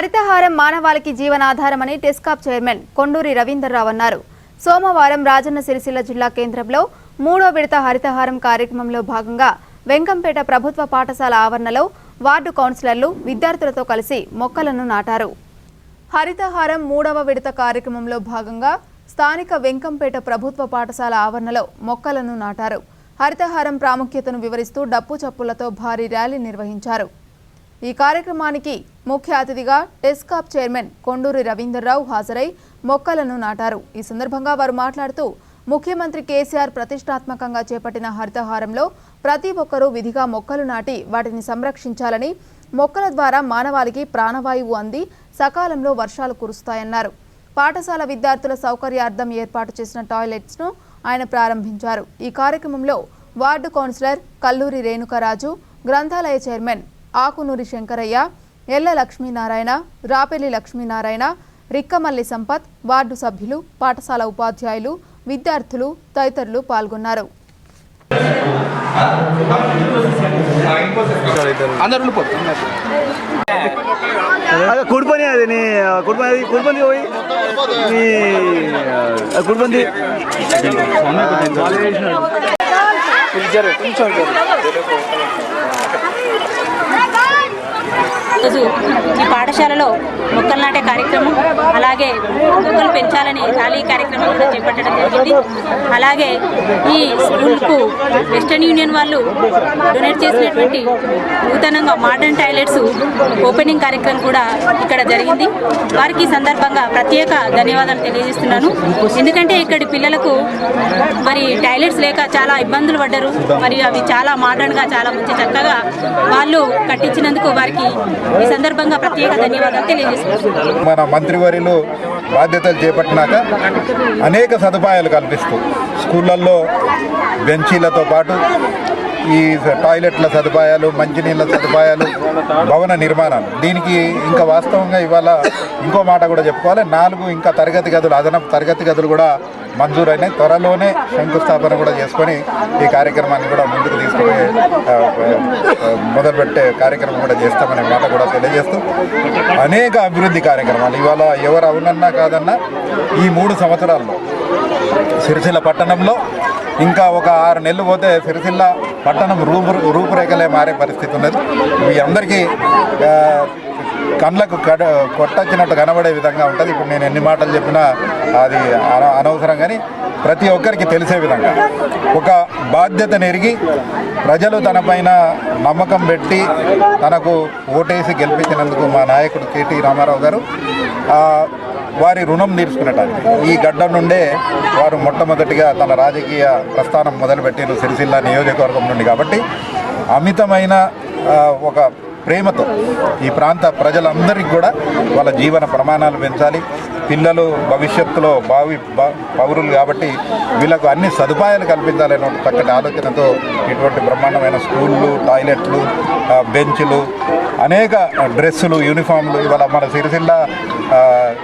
హరితహారం మానవాళికి జీవనాధారమని టెస్కాప్ చైర్మన్ కొండూరి రవీందర్రావు అన్నారు. సోమవారం రాజన్న సిరిసిల్ల జిల్లా కేంద్రంలో మూడో విడత హరితహారం కార్యక్రమంలో భాగంగా వెంకంపేట ప్రభుత్వ పాఠశాల ఆవరణలో వార్డు కౌన్సిలర్లు విద్యార్థులతో కలిసి మొక్కలను నాటారు. హరితహారం మూడవ విడత కార్యక్రమంలో భాగంగా స్థానిక వెంకంపేట ప్రభుత్వ పాఠశాల ఆవరణలో మొక్కలను నాటారు. హరితహారం ప్రాముఖ్యతను వివరిస్తూ డప్పు చప్పులతో భారీ ర్యాలీ నిర్వహించారు. ఈ కార్యక్రమానికి ముఖ్య అతిథిగా టెస్కాప్ చైర్మన్ కొండూరి రవీందర్రావు హాజరై మొక్కలను నాటారు. ఈ సందర్భంగా వారు మాట్లాడుతూ ముఖ్యమంత్రి కేసీఆర్ ప్రతిష్టాత్మకంగా చేపట్టిన హరితహారంలో ప్రతి ఒక్కరూ విధిగా మొక్కలు నాటి వాటిని సంరక్షించాలని మొక్కల ద్వారా మానవాళికి ప్రాణవాయువు అంది సకాలంలో వర్షాలు కురుస్తాయన్నారు. పాఠశాల విద్యార్థుల సౌకర్యార్థం ఏర్పాటు చేసిన టాయిలెట్స్ను ఆయన ప్రారంభించారు. ఈ కార్యక్రమంలో వార్డు కౌన్సిలర్ కల్లూరి రేణుకరాజు గ్రంథాలయ చైర్మన్ ఆకునూరి శంకరయ్య ఎల్ల లక్ష్మీనారాయణ రాపెల్లి లక్ష్మీనారాయణ రిక్కమల్లి సంపత్ వార్డు సభ్యులు పాఠశాల ఉపాధ్యాయులు విద్యార్థులు తదితరులు పాల్గొన్నారు. అదే కుడిపని కుడిపని పోయి కుడిపంది కొంచెం ఈరోజు ఈ పాఠశాలలో మొక్కలు నాటే కార్యక్రమం అలాగే మొక్కలు పెంచాలని ర్యాలీ కార్యక్రమం కూడా చేపట్టడం జరిగింది. అలాగే ఈ స్కూల్కు వెస్టర్న్ యూనియన్ వాళ్ళు డొనేట్ చేసినటువంటి నూతనంగా మోడర్న్ టాయిలెట్స్ ఓపెనింగ్ కార్యక్రమం కూడా ఇక్కడ జరిగింది. వారికి సందర్భంగా ప్రత్యేక ధన్యవాదాలు తెలియజేస్తున్నాను. ఎందుకంటే ఇక్కడి పిల్లలకు మరి టాయిలెట్స్ లేక చాలా ఇబ్బందులు పడ్డారు. మరియు అవి చాలా మోడర్న్గా చాలా మంచి చక్కగా వాళ్ళు కట్టించినందుకు వారికి ఈ సందర్భంగా ప్రత్యేక ధన్యవాదాలు తెలియజేస్తున్నాను. మన మంత్రివర్యులు బాధ్యతలు చేపట్టినాక అనేక సదుపాయాలు కల్పిస్తూ స్కూళ్ళల్లో బెంచీలతో పాటు ఈ టాయిలెట్ల సదుపాయాలు మంచినీళ్ళ సదుపాయాలు భవన నిర్మాణాలు. దీనికి ఇంకా వాస్తవంగా ఇవాళ ఇంకో మాట కూడా చెప్పుకోవాలి. నాలుగు ఇంకా తరగతి గదులు అదనపు తరగతి గదులు కూడా మంజూరైనాయి. త్వరలోనే శంకుస్థాపన కూడా చేసుకొని ఈ కార్యక్రమాన్ని కూడా ముందుకు తీసుకుని మొదలుపెట్టే కార్యక్రమం కూడా చేస్తామనే మాట కూడా తెలియజేస్తూ అనేక అభివృద్ధి కార్యక్రమాలు ఇవాళ ఎవరు అవునన్నా కాదన్నా ఈ మూడు సంవత్సరాల్లో సిరిసిల్ల పట్టణంలో ఇంకా ఒక ఆరు నెలలు పోతే సిరిసిల్ల పట్టణం రూపు రూపురేఖలే మారే పరిస్థితి ఉన్నది. మీ అందరికీ కళ్ళకు కడ కొట్టొచ్చినట్టు కనబడే విధంగా ఉంటుంది. ఇప్పుడు నేను ఎన్ని మాటలు చెప్పినా అది అన- అనవసరం కానీ ప్రతి ఒక్కరికి తెలిసే విధంగా. ఒక బాధ్యత ఎరిగి ప్రజలు తనపైన నమ్మకం పెట్టి తనకు ఓటేసి గెలిపించినందుకు మా నాయకుడు కేటీ రామారావు గారు వారి రుణం తీర్చుకునేటానికి. ఈ గడ్డ నుండే వారు మొట్టమొదటిగా తన రాజకీయ ప్రస్థానం మొదలుపెట్టిన సిరిసిల్ల నియోజకవర్గం నుండి. కాబట్టి అమితమైన ఒక ప్రేమతో ఈ ప్రాంత ప్రజలందరికీ కూడా వాళ్ళ జీవన ప్రమాణాలు పెంచాలి. పిల్లలు భవిష్యత్తులో భావి పౌరులు కాబట్టి వీళ్ళకు అన్ని సదుపాయాలు కల్పించాలనే చక్కటి ఆలోచనతో ఇటువంటి బ్రహ్మాండమైన స్కూళ్ళు టాయిలెట్లు బెంచ్లు అనేక డ్రెస్సులు యూనిఫామ్లు ఇవాళ మన సిరిసిల్ల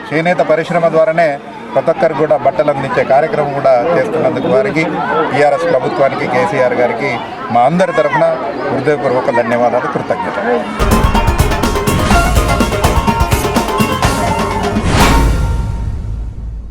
చేనేత పరిశ్రమ ద్వారానే ప్రతి ఒక్కరికి కూడా బట్టలు అందించే కార్యక్రమం కూడా చేస్తున్నందుకు వారికి టీఆర్ఎస్ ప్రభుత్వానికి కేసీఆర్ గారికి మా అందరి తరఫున హృదయపూర్వక ధన్యవాదాలు కృతజ్ఞతలు.